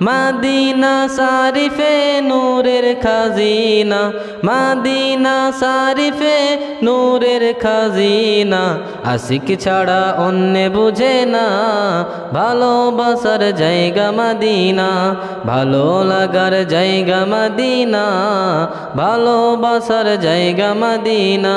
মাদিনা সারিফে নূরের খাজিনা, মাদিনা সারিফে নূরের খাজিনা, আশিক ছাড়া অন্য বুঝে না, ভালোবাসার জায়গা মাদিনা, ভালো লাগার জায়গা মাদিনা, ভালোবাসার জায়গা মাদিনা।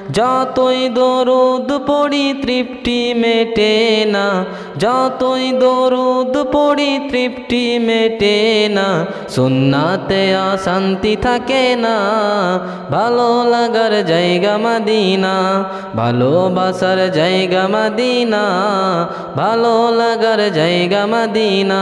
যতই দরুদ পড়ি তৃপ্তি মেটে না, যতই দরুদ পড়ি তৃপ্তি মেটে না, সুন্নাতে অশান্তি থাকে না, ভালো লাগার জায়গা মদিনা, ভালোবাসার জায়গা মদিনা, ভালো লাগার জায়গা মদিনা।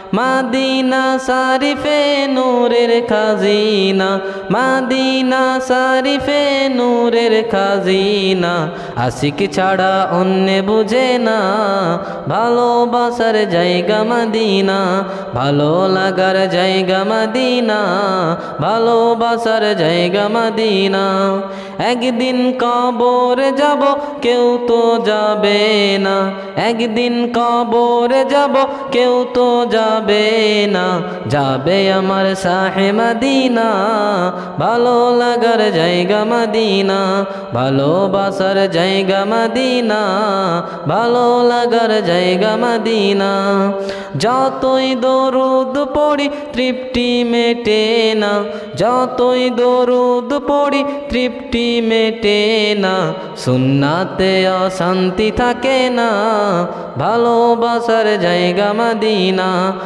মাদিনা সারিফে নূরের খাজিনা, মাদিনা সারিফে নূরের খাজিনা, আশিক ছাড়া অন্য বুঝে না ভালোবাসার জায়গা মাদিনা, ভালো লাগার জায়গা মাদিনা ভালোবাসার জায়গা মাদিনা। একদিন কবরে যাব, কেউ তো যাবে না, একদিন কবরে যাব, কেউ তো যাবে না, যাবে আমার সাহে মদিনা। ভালো লাগার জায়গা মদিনা ভালোবাসার জায়গা মদিনা, ভালো লাগার জায়গা মদিনা। যতই দরুদ পড়ি, তৃপ্তি মেটে না। যতই দরুদ পড়ি, তৃপ্তি মেটে না। সুন্নাতে অশান্তি থাকে না। ভালোবাসার জায়গা মদিনা